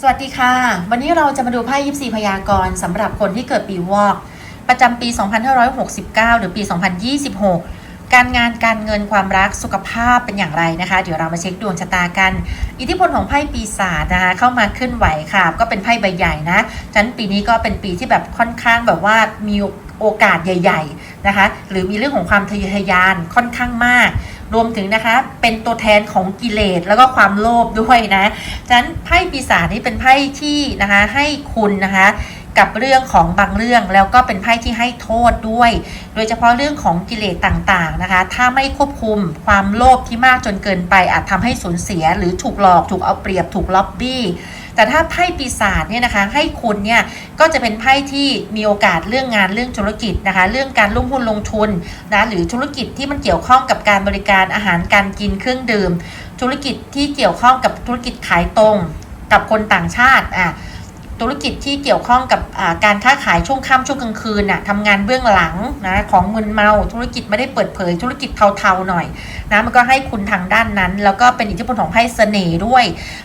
สวัสดีค่ะ วันนี้เราจะมาดูไพ่ยิปซีพยากรณ์สำหรับคนที่เกิดปีวอก ประจำปี 2569 หรือปี 2026 การงานการเงินความรักสุขภาพเป็นอย่างไรนะคะ เดี๋ยวเรามาเช็คดวงชะตากัน อิทธิพลของไพ่ปีศาจนะคะเข้ามาขึ้นไหวค่ะ ก็เป็นไพ่ใบใหญ่นะฉะนั้นปีนี้ก็เป็นปีที่แบบค่อนข้างแบบว่ามี โอกาสใหญ่ ๆนะคะ หรือมีเรื่องของความทะเยอทะยานค่อนข้างมาก รวมถึงนะคะ เป็นตัวแทนของกิเลสแล้วก็ความโลภด้วยนะฉะนั้นไพ่ปีศาจนี่เป็นไพ่ที่นะคะให้คุณนะคะ กับเรื่องของบางเรื่องแล้วก็เป็นไพ่ที่ให้โทษด้วย โดยเฉพาะเรื่องของกิเลสต่างๆนะคะ ถ้าไม่ควบคุมความโลภที่มากจนเกินไปอาจทำให้สูญเสีย หรือถูกหลอกถูกเอาเปรียบถูกล็อบบี้แต่ถ้าไพ่ปีศาจเนี่ยนะคะให้คุณเนี่ยก็จะเป็นไพ่ที่มีโอกาสเรื่องงานเรื่องธุรกิจนะคะ เรื่องการลงหุ้นลงทุนนะหรือธุรกิจที่มันเกี่ยวข้องกับการบริการอาหารการกินเครื่องดื่ม ธุรกิจที่เกี่ยวข้องกับธุรกิจขายตรง กับคนต่างชาติอะ ธุรกิจที่เกี่ยวข้องกับการค้าขายช่วงค่ำช่วงกลางคืนน่ะทำงานเบื้องหลังนะของมึนเมาธุรกิจไม่ได้เปิดเผย ธุรกิจเทาๆหน่อยนะมันก็ให้คุณทางด้านนั้น แล้วก็เป็นอิทธิพลของไพ่เสน่ห์ด้วย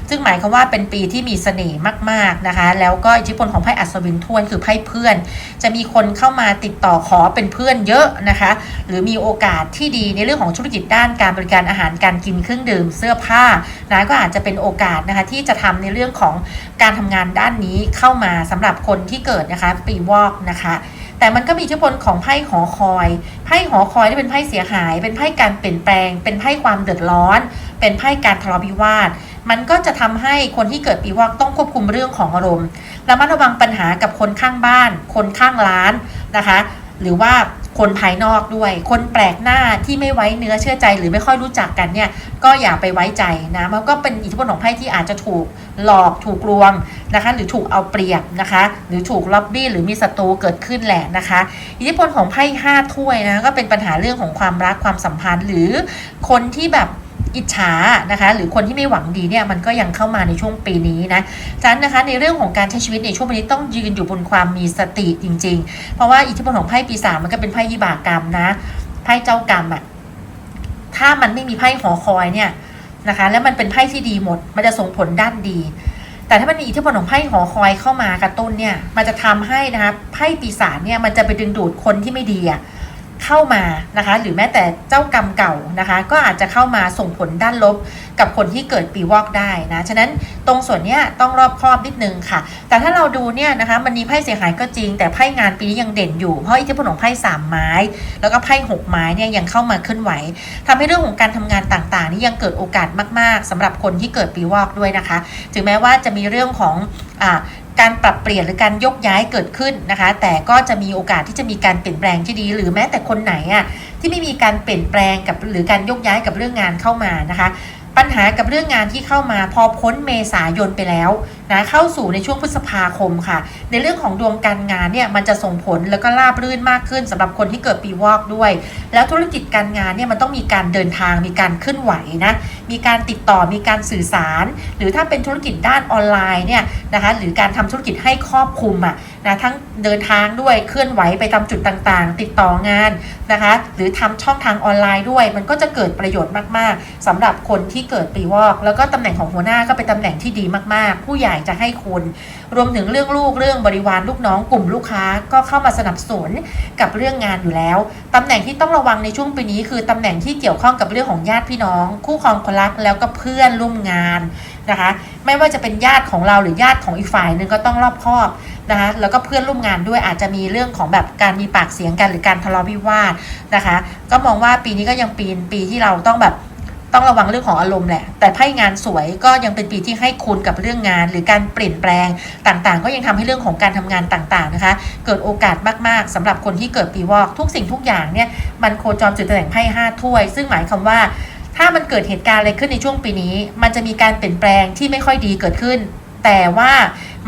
ซึ่งหมายความว่าเป็นปีที่มีเสน่ห์มากๆนะคะ แล้วก็อิทธิพลของไพ่อัศวินทวนคือไพ่เพื่อน จะมีคนเข้ามาติดต่อขอเป็นเพื่อนเยอะนะคะ หรือมีโอกาสที่ดีในเรื่องของธุรกิจด้านการบริการอาหารการกินเครื่องดื่มเสื้อผ้านะก็อาจจะเป็นโอกาสนะคะที่จะทำในเรื่องของการทำงานด้านนี้เข้ามาสำหรับคนที่เกิดนะคะปีวอกนะคะ แต่มันก็มีอิทธิพลของไพ่หอคอย ไพ่หอคอยที่เป็นไพ่เสียหาย เป็นไพ่การเปลี่ยนแปลง เป็นไพ่ความเดือดร้อน เป็นไพ่การทะเลาะวิวาทมันก็จะทำให้คนที่เกิดปีวอกต้องควบคุมเรื่องของอารมณ์ระมัดระวังปัญหากับคนข้างบ้าน คนข้างร้านนะคะ หรือว่า คนภายนอกด้วย คนแปลกหน้าที่ไม่ไว้เนื้อเชื่อใจ หรือไม่ค่อยรู้จักกันเนี่ยก็อย่าไปไว้ใจนะมันก็เป็นอิทธิพลของไพ่ที่อาจจะถูกหลอกถูกลวงนะคะหรือถูกเอาเปรียบนะคะ หรือถูกล็อบบี้หรือมีศัตรูเกิดขึ้นแหละนะคะ อิทธิพลของไพ่ห้าถ้วยนะก็เป็นปัญหาเรื่องของความรักความสัมพันธ์ หรือคนที่แบบ อิจฉานะคะ หรือคนที่ไม่หวังดีเนี่ยมันก็ยังเข้ามาในช่วงปีนี้นะฉะนั้นนะคะในเรื่องของการใช้ชีวิตในช่วงปีนี้ต้องยืนอยู่บนความมีสติจริง ๆ เพราะว่าอิทธิพลของไพ่ปีศาจมันก็เป็นไพ่วิบากรรมนะไพ่เจ้ากรรมอะถ้ามันไม่มีไพ่หอคอยเนี่ยนะคะ แล้วมันเป็นไพ่ที่ดีหมด มันจะส่งผลด้านดี แต่ถ้ามันมีอิทธิพลของไพ่หอคอยเข้ามากระตุ้นเนี่ย มันจะทำให้นะคะไพ่ปีศาจเนี่ยมันจะไปดึงดูดคนที่ไม่ดีอะ เข้ามานะคะ หรือแม้แต่เจ้ากรรมเก่านะคะ ก็อาจจะเข้ามาส่งผลด้านลบกับคนที่เกิดปีวอกได้นะฉะนั้นตรงส่วนนี้ต้องรอบคอบนิดนึงค่ะ แต่ถ้าเราดูเนี่ยนะคะมันมีไพ่เสียหายก็จริง แต่ไพ่งานปีนี้ยังเด่นอยู่เพราะอิทธิพลของไพ่สามไม้ แล้วก็ไพ่หกไม้เนี่ยยังเข้ามาเคลื่อนไหวทำให้เรื่องของการทำงานต่างๆ นี่ยังเกิดโอกาสมาก ๆสำหรับคนที่เกิดปีวอกด้วยนะคะ ถึงแม้ว่าจะมีเรื่องของอ่า การปรับเปลี่ยนหรือการยกย้ายเกิดขึ้นนะคะ แต่ก็จะมีโอกาสที่จะมีการเปลี่ยนแปลงที่ดี หรือแม้แต่คนไหนอะที่ไม่มีการเปลี่ยนแปลงกับหรือการยกย้ายกับเรื่องงานเข้ามานะคะ ปัญหากับเรื่องงานที่เข้ามาพอพ้นเมษายนไปแล้วนะเข้าสู่ในช่วงพฤษภาคมค่ะ ในเรื่องของดวงการงานเนี่ยมันจะส่งผลแล้วก็ราบรื่นมากขึ้นสำหรับคนที่เกิดปีวอกด้วย แล้วธุรกิจการงานเนี่ยมันต้องมีการเดินทางมีการเคลื่อนไหวนะมีการติดต่อมีการสื่อสาร หรือถ้าเป็นธุรกิจด้านออนไลน์เนี่ยนะคะหรือการทำธุรกิจให้ครอบคลุมอะนะทั้งเดินทางด้วยเคลื่อนไหวไปตามจุดต่างๆ ติดต่องานนะคะหรือทำช่องทางออนไลน์ด้วย มันก็จะเกิดประโยชน์มากๆสำหรับคนที่เกิดปีวอก แล้วก็ตำแหน่งของหัวหน้าก็เป็นตำแหน่งที่ดีมากๆ ผู้ใหญ่จะให้คุณ รวมถึงเรื่องลูกเรื่องบริวารลูกน้องกลุ่มลูกค้าก็เข้ามาสนับสนุนกับเรื่องงานอยู่แล้วตำแหน่งที่ต้องระวังในช่วงปีนี้ คือตำแหน่งที่เกี่ยวข้องกับเรื่องของญาติพี่น้อง คู่ครองคนรักแล้วก็เพื่อนร่วมงานนะคะ ไม่ว่าจะเป็นญาติของเราหรือญาติของอีกฝ่ายหนึ่งก็ต้องรอบคอบนะคะแล้วก็เพื่อนร่วมงานด้วยอาจจะมีเรื่องของแบบการมีปากเสียงกันหรือการทะเลาะวิวาทนะคะ ก็มองว่าปีนี้ก็ยังปีนปีที่เราต้องแบบ ต้องระวังเรื่องของอารมณ์แหละ แต่ไพ่งานสวยก็ยังเป็นปีที่ให้คุณกับเรื่องงาน หรือการเปลี่ยนแปลงต่างๆ ก็ยังทำให้เรื่องของการทำงานต่างๆนะคะ เกิดโอกาสมากๆสำหรับคนที่เกิดปีวอกทุกสิ่งทุกอย่างเนี่ยมันโคจรจุดตำแหน่งไพ่ห้าถ้วย ซึ่งหมายความว่าถ้ามันเกิดเหตุการณ์อะไรขึ้นในช่วงปีนี้ มันจะมีการเปลี่ยนแปลงที่ไม่ค่อยดีเกิดขึ้น แต่ว่า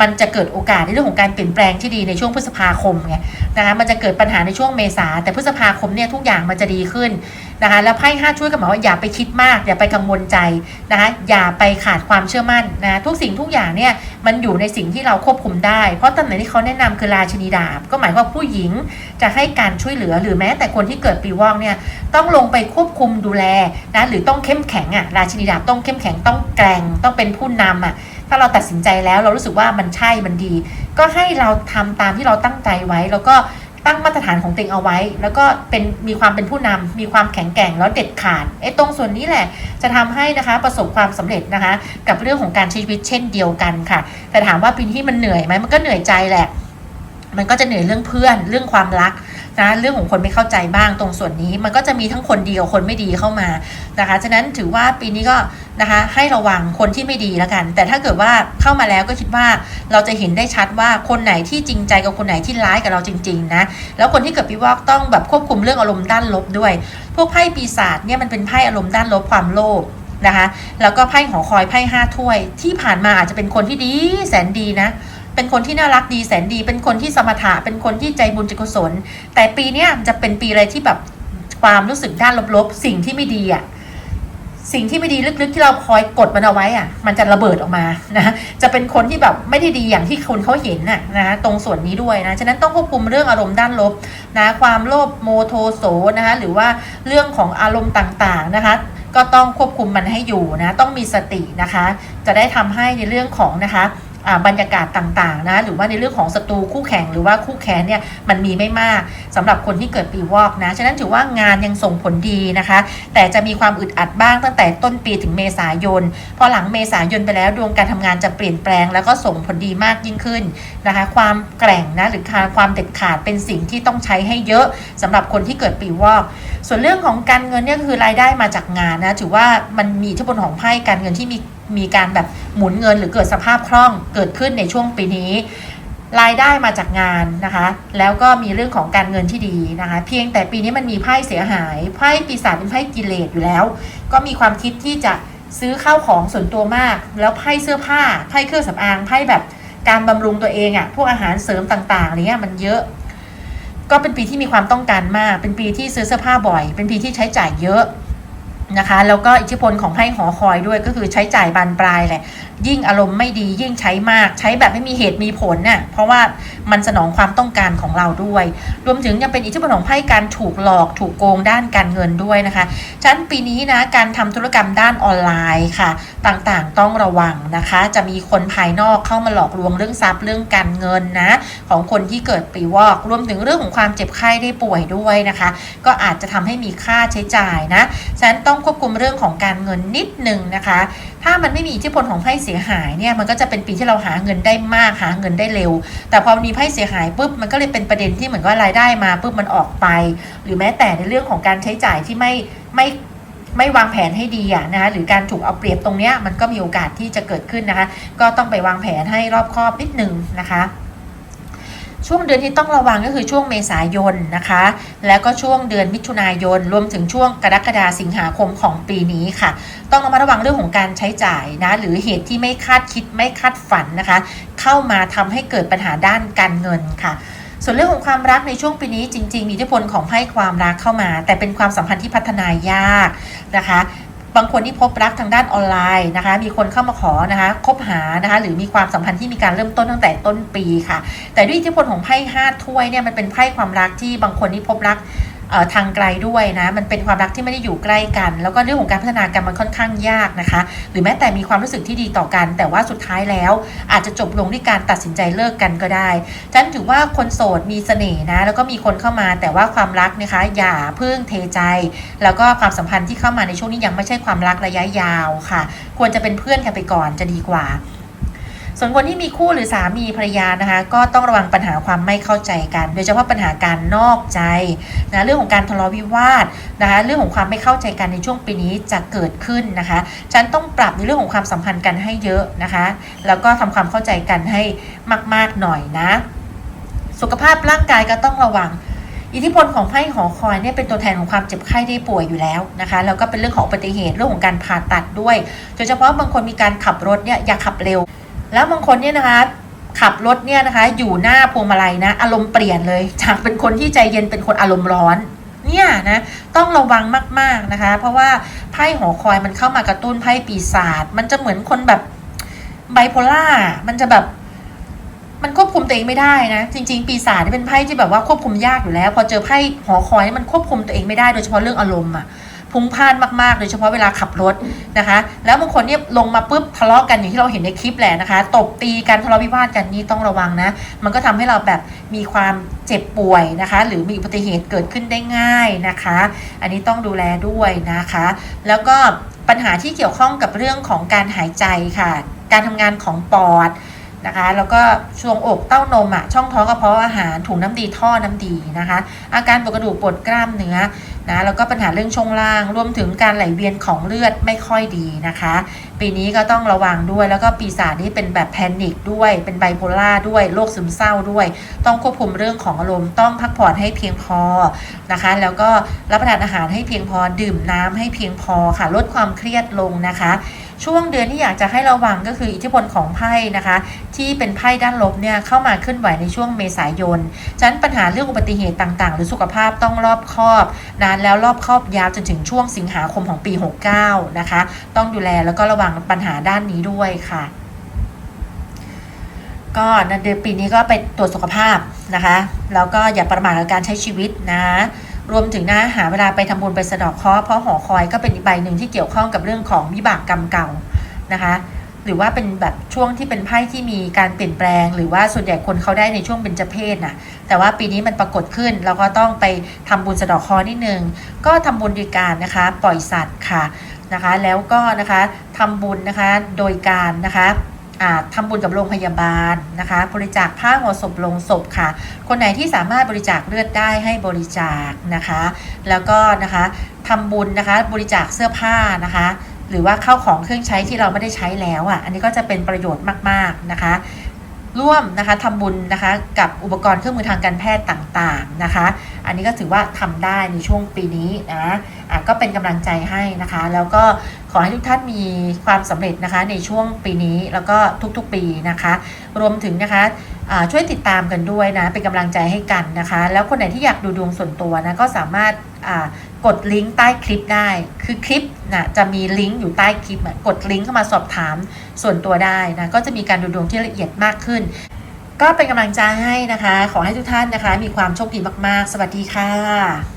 มันจะเกิดโอกาสในเรื่องของการเปลี่ยนแปลงที่ดีในช่วงพฤษภาคมไงนะคะมันจะเกิดปัญหาในช่วงเมษาแต่พฤษภาคมเนี่ยทุกอย่างมันจะดีขึ้นนะคะแล้วไพ่ห้าช่วยกันบอกว่าอย่าไปคิดมาก อย่าไปกังวลใจนะคะอย่าไปขาดความเชื่อมั่นนะทุกสิ่งทุกอย่างเนี่ยมันอยู่ในสิ่งที่เราควบคุมได้ เพราะตำแหน่งที่เขาแนะนำคือราชินีดาบ ก็หมายว่าผู้หญิงจะให้การช่วยเหลือหรือแม้แต่คนที่เกิดปีวอกเนี่ยต้องลงไปควบคุมดูแลนะหรือต้องเข้มแข็งอะราชินีดาบต้องเข้มแข็งต้องแกร่งต้องเป็นผู้นำอะ ถ้าเราตัดสินใจแล้วเรารู้สึกว่ามันใช่มันดี ก็ให้เราทำตามที่เราตั้งใจไว้ แล้วก็ตั้งมาตรฐานของตัวเองเอาไว้ แล้วก็เป็นมีความเป็นผู้นำมีความแข็งแกร่งแล้วเด็ดขาดไอ้ตรงส่วนนี้แหละจะทำให้นะคะประสบความสำเร็จนะคะ กับเรื่องของการใช้ชีวิตเช่นเดียวกันค่ะ แต่ถามว่าปีที่มันเหนื่อยไหมมันก็เหนื่อยใจแหละ มันก็จะเหนื่อยเรื่องเพื่อนเรื่องความรัก นะเรื่องของคนไม่เข้าใจบ้างตรงส่วนนี้ มันก็จะมีทั้งคนดีกับคนไม่ดีเข้ามานะคะฉะนั้นถือว่าปีนี้ก็นะคะให้ระวังคนที่ไม่ดีแล้วกัน แต่ถ้าเกิดว่าเข้ามาแล้วก็คิดว่าเราจะเห็นได้ชัดว่าคนไหนที่จริงใจกับคนไหนที่ร้ายกับเราจริงๆนะแล้วคนที่เกิดปีวอกต้องแบบควบคุมเรื่องอารมณ์ด้านลบด้วย พวกไพ่ปีศาจเนี่ยมันเป็นไพ่อารมณ์ด้านลบความโลภนะคะแล้วก็ไพ่หอคอยไพ่ห้าถ้วย ที่ผ่านมาอาจจะเป็นคนที่ดีแสนดีนะ เป็นคนที่น่ารักดีแสนดี เป็นคนที่สมถะเป็นคนที่ใจบุญใจกุศล แต่ปีเนี้ยจะเป็นปีอะไรที่แบบความรู้สึกด้านลบๆ สิ่งที่ไม่ดีอะสิ่งที่ไม่ดีลึกๆที่เราคอยกดมันเอาไว้อะ มันจะระเบิดออกมานะจะเป็นคนที่แบบไม่ได้ดีอย่างที่คนเขาเห็นน่ะนะตรงส่วนนี้ด้วยนะฉะนั้นต้องควบคุมเรื่องอารมณ์ด้านลบนะความโลภโมโทโสนะคะหรือว่าเรื่องของอารมณ์ต่างๆนะคะ ก็ต้องควบคุมมันให้อยู่นะ ต้องมีสตินะคะ จะได้ทำให้ในเรื่องของนะคะ บรรยากาศต่างๆนะหรือว่าในเรื่องของศัตรูคู่แข่งหรือว่าคู่แค้นเนี่ยมันมีไม่มากสำหรับคนที่เกิดปีวอกนะฉะนั้นถือว่างานยังส่งผลดีนะคะ แต่จะมีความอึดอัดบ้างตั้งแต่ต้นปีถึงเมษายน พอหลังเมษายนไปแล้วดวงการทำงานจะเปลี่ยนแปลง แล้วก็ส่งผลดีมากยิ่งขึ้นนะคะ ความแกร่งนะหรือความเด็ดขาดเป็นสิ่งที่ต้องใช้ให้เยอะสำหรับคนที่เกิดปีวอก ส่วนเรื่องของการเงินเนี่ยคือรายได้มาจากงานนะถือว่ามันมีอิทธิพลของไพ่การเงินที่มี มีการแบบหมุนเงินหรือเกิดสภาพคล่องเกิดขึ้นในช่วงปีนี้ รายได้มาจากงานนะคะ แล้วก็มีเรื่องของการเงินที่ดีนะคะ เพียงแต่ปีนี้มันมีไพ่เสียหายไพ่ปีศาจเป็นไพ่กิเลสอยู่แล้ว ก็มีความคิดที่จะซื้อข้าวของส่วนตัวมาก แล้วไพ่เสื้อผ้าไพ่เครื่องสำอางไพ่แบบการบำรุงตัวเองอะ่ะพวกอาหารเสริมต่างๆอะไรเงี้ยมันเยอะ ก็เป็นปีที่มีความต้องการมาก เป็นปีที่ซื้อเสื้อผ้าบ่อย เป็นปีที่ใช้จ่ายเยอะ นะคะแล้วก็อิทธิพลของไพ่หอคอยด้วยก็คือใช้จ่ายบานปลายแหละ ยิ่งอารมณ์ไม่ดียิ่งใช้มาก ใช้แบบไม่มีเหตุมีผลน่ะเพราะว่ามันสนองความต้องการของเราด้วย รวมถึงยังเป็นอิทธิพลของไพ่การถูกหลอกถูกโกงด้านการเงินด้วยนะคะฉะนั้นปีนี้นะการทำธุรกรรมด้านออนไลน์ค่ะ ต่างๆต้องระวังนะคะ จะมีคนภายนอกเข้ามาหลอกลวงเรื่องทรัพย์เรื่องการเงินนะของคนที่เกิดปีวอก รวมถึงเรื่องของความเจ็บไข้ได้ป่วยด้วยนะคะ ก็อาจจะทำให้มีค่าใช้จ่ายนะฉะนั้นต้องควบคุมเรื่องของการเงินนิดนึงนะคะ ถ้ามันไม่มีอิทธิพลของไพ่เสียหายเนี่ยมันก็จะเป็นปีที่เราหาเงินได้มากหาเงินได้เร็ว แต่พอมีไพ่เสียหายปุ๊บมันก็เลยเป็นประเด็นที่เหมือนว่ารายได้มาปุ๊บมันออกไป หรือแม้แต่ในเรื่องของการใช้จ่ายที่ไม่ไม่ไม่วางแผนให้ดีอะนะคะหรือการถูกเอาเปรียบตรงเนี้ยมันก็มีโอกาสที่จะเกิดขึ้นนะคะ ก็ต้องไปวางแผนให้รอบคอบนิดนึงนะคะ ช่วงเดือนที่ต้องระวังก็คือช่วงเมษายนนะคะ แล้วก็ช่วงเดือนมิถุนายน รวมถึงช่วงกรกฎาสิงหาคมของปีนี้ค่ะ ต้องระมัดระวังเรื่องของการใช้จ่ายนะ หรือเหตุที่ไม่คาดคิดไม่คาดฝันนะคะ เข้ามาทำให้เกิดปัญหาด้านการเงินค่ะส่วนเรื่องของความรักในช่วงปีนี้จริง ๆ มีอิทธิพลของไพ่ความรักเข้ามา แต่เป็นความสัมพันธ์ที่พัฒนายากนะคะ บางคนที่พบรักทางด้านออนไลน์นะคะ มีคนเข้ามาขอนะคะ คบหานะคะ หรือมีความสัมพันธ์ที่มีการเริ่มต้นตั้งแต่ต้นปีค่ะ แต่ด้วยอิทธิพลของไพ่ห้าถ้วยเนี่ยมันเป็นไพ่ความรักที่บางคนที่พบรัก ทางไกลด้วยนะ มันเป็นความรักที่ไม่ได้อยู่ใกล้กัน แล้วก็เรื่องของการพัฒนากันมันค่อนข้างยากนะคะ หรือแม้แต่มีความรู้สึกที่ดีต่อกัน แต่ว่าสุดท้ายแล้ว อาจจะจบลงด้วยการตัดสินใจเลิกกันก็ได้ฉันถือว่าคนโสดมีเสน่ห์นะ แล้วก็มีคนเข้ามา แต่ว่าความรักนะคะ อย่าเพิ่งเทใจ แล้วก็ความสัมพันธ์ที่เข้ามาในช่วงนี้ยังไม่ใช่ความรักระยะยาวค่ะ ควรจะเป็นเพื่อนกันไปก่อนจะดีกว่า ส่วนคนที่มีคู่หรือสามีภรรยานะคะ ก็ต้องระวังปัญหาความไม่เข้าใจกัน โดยเฉพาะปัญหาการนอกใจนะเรื่องของการทะเลาะวิวาทนะคะเรื่องของความไม่เข้าใจกันในช่วงปีนี้จะเกิดขึ้นนะคะ ฉันต้องปรับในเรื่องของความสัมพันธ์กันให้เยอะนะคะ แล้วก็ทำความเข้าใจกันให้มาก ๆหน่อยนะ สุขภาพร่างกายก็ต้องระวังอิทธิพลของไพ่หอคอยเนี่ยเป็นตัวแทนของความเจ็บไข้ได้ป่วยอยู่แล้วนะคะแล้วก็เป็นเรื่องของอุบัติเหตุเรื่องของการผ่าตัดด้วยโดยเฉพาะบางคนมีการขับรถเนี่ยอย่าขับเร็ว แล้วบางคนเนี่ยนะคะขับรถเนี่ยนะคะ อยู่หน้าพวงมาลัยนะ อารมณ์เปลี่ยนเลย จากเป็นคนที่ใจเย็นเป็นคนอารมณ์ร้อนเนี่ยนะต้องระวังมากๆนะคะ เพราะว่าไพ่หอคอยมันเข้ามากระตุ้นไพ่ปีศาจมันจะเหมือนคนแบบไบโพล่ามันจะแบบมันควบคุมตัวเองไม่ได้นะ จริง ๆ ปีศาจนี่เป็นไพ่ที่แบบว่าควบคุมยากอยู่แล้ว พอเจอไพ่หอคอยมันควบคุมตัวเองไม่ได้โดยเฉพาะเรื่องอารมณ์อะ พุ่งพ่านมากๆโดยเฉพาะเวลาขับรถนะคะ แล้วบางคนเนี่ยลงมาปุ๊บทะเลาะกันอย่างที่เราเห็นในคลิปแหละนะคะ ตบตีกันทะเลาะวิวาทกันนี่ต้องระวังนะ มันก็ทำให้เราแบบมีความเจ็บป่วยนะคะ หรือมีอุบัติเหตุเกิดขึ้นได้ง่ายนะคะ อันนี้ต้องดูแลด้วยนะคะ แล้วก็ปัญหาที่เกี่ยวข้องกับเรื่องของการหายใจค่ะ การทำงานของปอด นะคะ แล้วก็ช่วงอกเต้านมอะช่องท้องกระเพาะอาหารถุงน้ำดีท่อน้ำดีนะคะ อาการปวดกระดูกปวดกล้ามเนื้อนะแล้วก็ปัญหาเรื่องช่วงล่าง รวมถึงการไหลเวียนของเลือดไม่ค่อยดีนะคะ ปีนี้ก็ต้องระวังด้วยแล้วก็ปีศาจนี่เป็นแบบแพนิคด้วย เป็นไบโพล่าด้วยโรคซึมเศร้าด้วย ต้องควบคุมเรื่องของอารมณ์ต้องพักผ่อนให้เพียงพอนะคะ แล้วก็รับประทานอาหารให้เพียงพอดื่มน้ำให้เพียงพอค่ะลดความเครียดลงนะคะ ช่วงเดือนที่อยากจะให้ระวังก็คืออิทธิพลของไพ่นะคะ ที่เป็นไพ่ด้านลบเนี่ยเข้ามาเคลื่อนไหวในช่วงเมษายนฉะนั้นปัญหาเรื่องอุบัติเหตุต่างๆ หรือสุขภาพต้องรอบคอบนานแล้วรอบคอบยาวจนถึงช่วงสิงหาคมของปี 69 นะคะ ต้องดูแลแล้วก็ระวังปัญหาด้านนี้ด้วยค่ะก็ในเดือนปีนี้ก็ไปตรวจสุขภาพนะคะ แล้วก็อย่าประมาทกับการใช้ชีวิตนะ รวมถึงนะหาเวลาไปทำบุญไปสะดอกเคราะห์เพราะหอคอยก็เป็นอีกใบหนึ่งที่เกี่ยวข้องกับเรื่องของวิบากกรรมเก่านะคะ หรือว่าเป็นแบบช่วงที่เป็นไพ่ที่มีการเปลี่ยนแปลง หรือว่าส่วนใหญ่คนเขาได้ในช่วงเบญจเพศน่ะแต่ว่าปีนี้มันปรากฏขึ้นเราก็ต้องไปทำบุญสะดอกเคราะห์นิดนึงก็ทำบุญโดยการนะคะ ปล่อยสัตว์ค่ะนะคะ แล้วก็นะคะทำบุญนะคะโดยการนะคะ ทำทำบุญกับโรงพยาบาลนะคะ บริจาคผ้าห่อศพลงศพค่ะ คนไหนที่สามารถบริจาคเลือดได้ให้บริจาคนะคะ แล้วก็นะคะทำบุญนะคะบริจาคเสื้อผ้านะคะ หรือว่าเข้าของเครื่องใช้ที่เราไม่ได้ใช้แล้วอะ อันนี้ก็จะเป็นประโยชน์มากๆนะคะ ร่วมนะคะทำบุญนะคะกับอุปกรณ์เครื่องมือทางการแพทย์ต่างๆนะคะ อันนี้ก็ถือว่าทำได้ในช่วงปีนี้นะะก็เป็นกำลังใจให้นะคะ แล้วก็ขอให้ทุกท่านมีความสำเร็จนะคะในช่วงปีนี้แล้วก็ทุกๆปีนะคะ รวมถึงนะคะช่วยติดตามกันด้วยนะเป็นกำลังใจให้กันนะคะ แล้วคนไหนที่อยากดูดวงส่วนตัวนะก็สามารถ กดลิงก์ใต้คลิปได้ คือคลิปนะจะมีลิงก์อยู่ใต้คลิปอะกดลิงก์เข้ามาสอบถามส่วนตัวได้นะก็จะมีการดูดวงที่ละเอียดมากขึ้น ก็เป็นกำลังใจให้นะคะ ขอให้ทุกท่านนะคะ มีความโชคดีมากๆ สวัสดีค่ะ